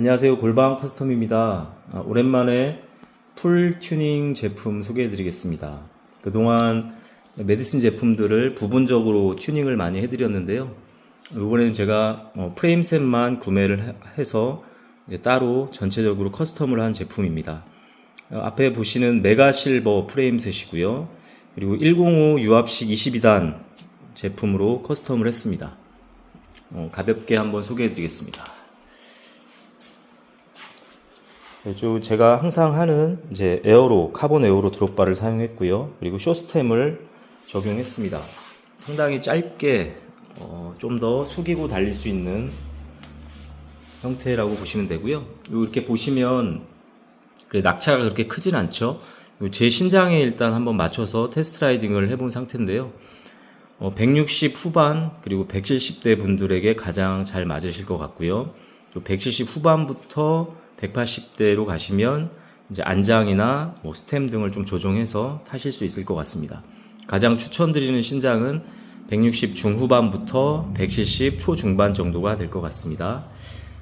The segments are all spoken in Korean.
안녕하세요. 골방 커스텀입니다. 아, 오랜만에 풀 튜닝 제품 소개해 드리겠습니다. 그동안 메디슨 제품들을 부분적으로 튜닝을 많이 해 드렸는데요. 이번에는 제가 어, 프레임셋만 구매를 해- 해서 따로 전체적으로 커스텀을 한 제품입니다. 어, 앞에 보시는 메가 실버 프레임셋이고요. 그리고 105 유압식 22단 제품으로 커스텀을 했습니다. 어, 가볍게 한번 소개해 드리겠습니다. 요 제가 항상 하는 이제 에어로 카본 에어로 드롭바를 사용했고요. 그리고 쇼스템을 적용했습니다. 상당히 짧게 어, 좀 더 숙이고 달릴 수 있는 형태라고 보시면 되고요. 요 이렇게 보시면 낙차가 그렇게 크진 않죠. 요제 신장에 일단 한번 맞춰서 테스트 라이딩을 해본 상태인데요. 어, 160 후반 그리고 170대 분들에게 가장 잘 맞으실 것 같고요. 또 170 후반부터 180대로 가시면 이제 안장이나 뭐 스템 등을 좀 조정해서 타실 수 있을 것 같습니다. 가장 추천드리는 신장은 160 중후반부터 170 초중반 정도가 될 것 같습니다.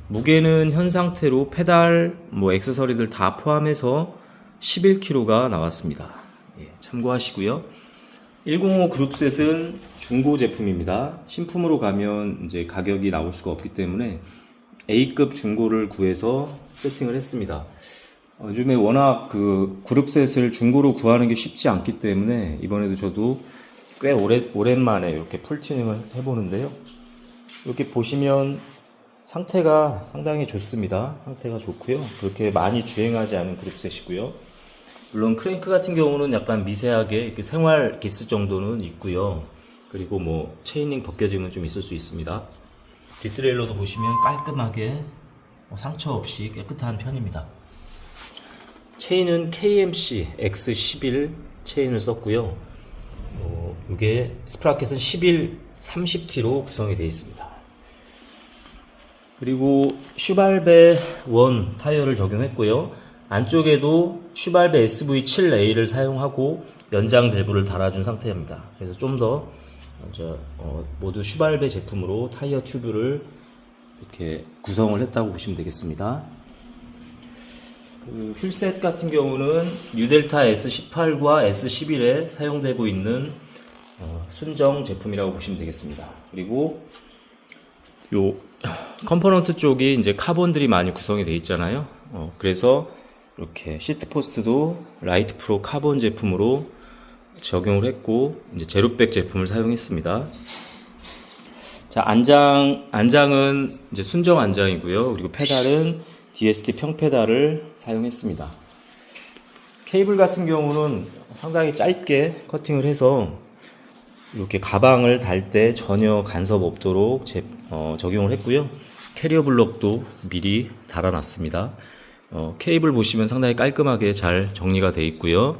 무게는 현 상태로 페달, 뭐 액세서리들 다 포함해서 11kg가 나왔습니다. 예, 참고하시고요. 105 그룹셋은 중고 제품입니다. 신품으로 가면 이제 가격이 나올 수가 없기 때문에 A급 중고를 구해서 세팅을 했습니다. 어, 요즘에 워낙 그 그룹셋을 중고로 구하는 게 쉽지 않기 때문에 이번에도 저도 꽤 오래, 오랜만에 이렇게 풀튜닝을 해보는데요. 이렇게 보시면 상태가 상당히 좋습니다. 상태가 좋고요. 그렇게 많이 주행하지 않은 그룹셋이고요. 물론 크랭크 같은 경우는 약간 미세하게 이렇게 생활 기스 정도는 있고요. 그리고 뭐 체이닝 벗겨짐은 좀 있을 수 있습니다. 뒷트레일러도 보시면 깔끔하게 뭐 상처 없이 깨끗한 편입니다. 체인은 KMC X11 체인을 썼고요. 어, 이게 스프라켓은 11 30T로 구성이 되어 있습니다. 그리고 슈발베 원 타이어를 적용했고요. 안쪽에도 슈발베 SV7A를 사용하고 연장 밸브를 달아준 상태입니다. 그래서 좀더 어, 모두 슈발베 제품으로 타이어 튜브를 이렇게 구성을 했다고 보시면 되겠습니다. 그 휠셋 같은 경우는 뉴델타 S18과 S11에 사용되고 있는 어, 순정 제품이라고 보시면 되겠습니다. 그리고 요 컴포넌트 쪽이 이제 카본들이 많이 구성이 되어 있잖아요. 어, 그래서 이렇게 시트 포스트도 라이트 프로 카본 제품으로 적용을 했고 이제 제로백 제품을 사용했습니다. 자 안장 안장은 이제 순정 안장이고요. 그리고 페달은 DST 평 페달을 사용했습니다. 케이블 같은 경우는 상당히 짧게 커팅을 해서 이렇게 가방을 달 때 전혀 간섭 없도록 제- 어, 적용을 했고요. 캐리어 블럭도 미리 달아놨습니다. 어, 케이블 보시면 상당히 깔끔하게 잘 정리가 되어 있고요.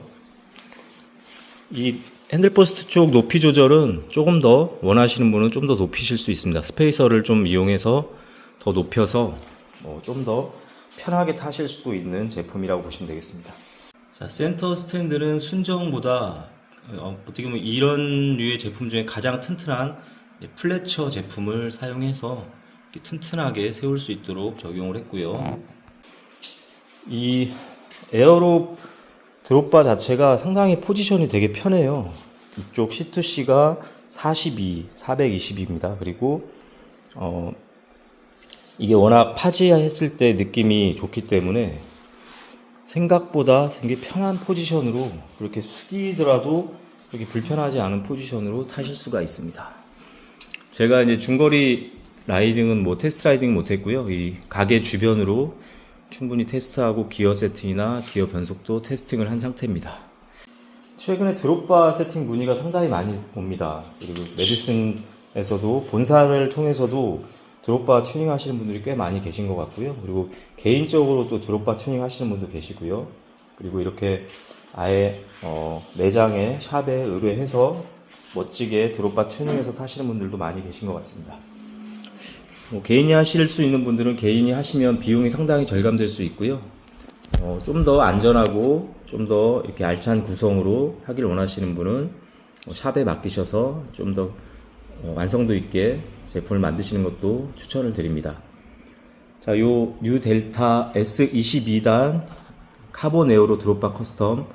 이 핸들포스트 쪽 높이 조절은 조금 더 원하시는 분은 좀 더 높이실 수 있습니다. 스페이서를 좀 이용해서 더 높여서 어, 좀더 편하게 타실 수도 있는 제품이라고 보시면 되겠습니다. 자, 센터 스탠드는 순정보다 어, 어떻게 보면 이런 류의 제품 중에 가장 튼튼한 플래처 제품을 사용해서 튼튼하게 세울 수 있도록 적용을 했고요. 이 에어로 드롭바 자체가 상당히 포지션이 되게 편해요. 이쪽 C2C가 42, 420입니다. 그리고 어, 이게 워낙 파지했을 때 느낌이 좋기 때문에 생각보다 되게 편한 포지션으로 그렇게 숙이더라도 그렇게 불편하지 않은 포지션으로 타실 수가 있습니다. 제가 이제 중거리 라이딩은 뭐 테스트 라이딩 못 했고요. 이 가게 주변으로 충분히 테스트하고 기어 세팅이나 기어 변속도 테스팅을 한 상태입니다. 최근에 드롭바 세팅 문의가 상당히 많이 옵니다. 그리고 메디슨에서도 본사를 통해서도 드롭바 튜닝 하시는 분들이 꽤 많이 계신 것 같고요. 그리고 개인적으로 또 드롭바 튜닝 하시는 분도 계시고요. 그리고 이렇게 아예 어, 매장에 샵에 의뢰해서 멋지게 드롭바 튜닝해서 타시는 분들도 많이 계신 것 같습니다. 뭐 개인이 하실 수 있는 분들은 개인이 하시면 비용이 상당히 절감될 수 있고요. 어, 좀 더 안전하고 좀 더 이렇게 알찬 구성으로 하길 원하시는 분은 어, 샵에 맡기셔서 좀더 어, 완성도 있게 제품을 만드시는 것도 추천을 드립니다. 자, 요 뉴델타 S22단 카본 에어로 드롭바 커스텀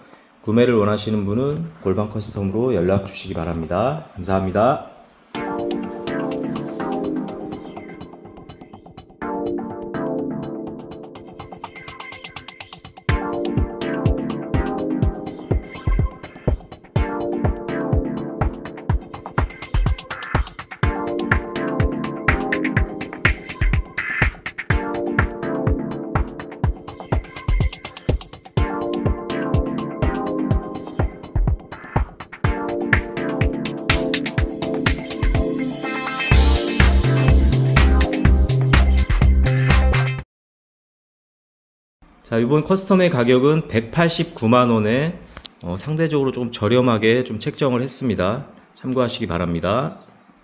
구매를 원하시는 분은 골반 커스텀으로 연락 주시기 바랍니다. 감사합니다. 자, 이번 커스텀의 가격은 189만원에 어, 상대적으로 좀 저렴하게 좀 책정을 했습니다. 참고하시기 바랍니다.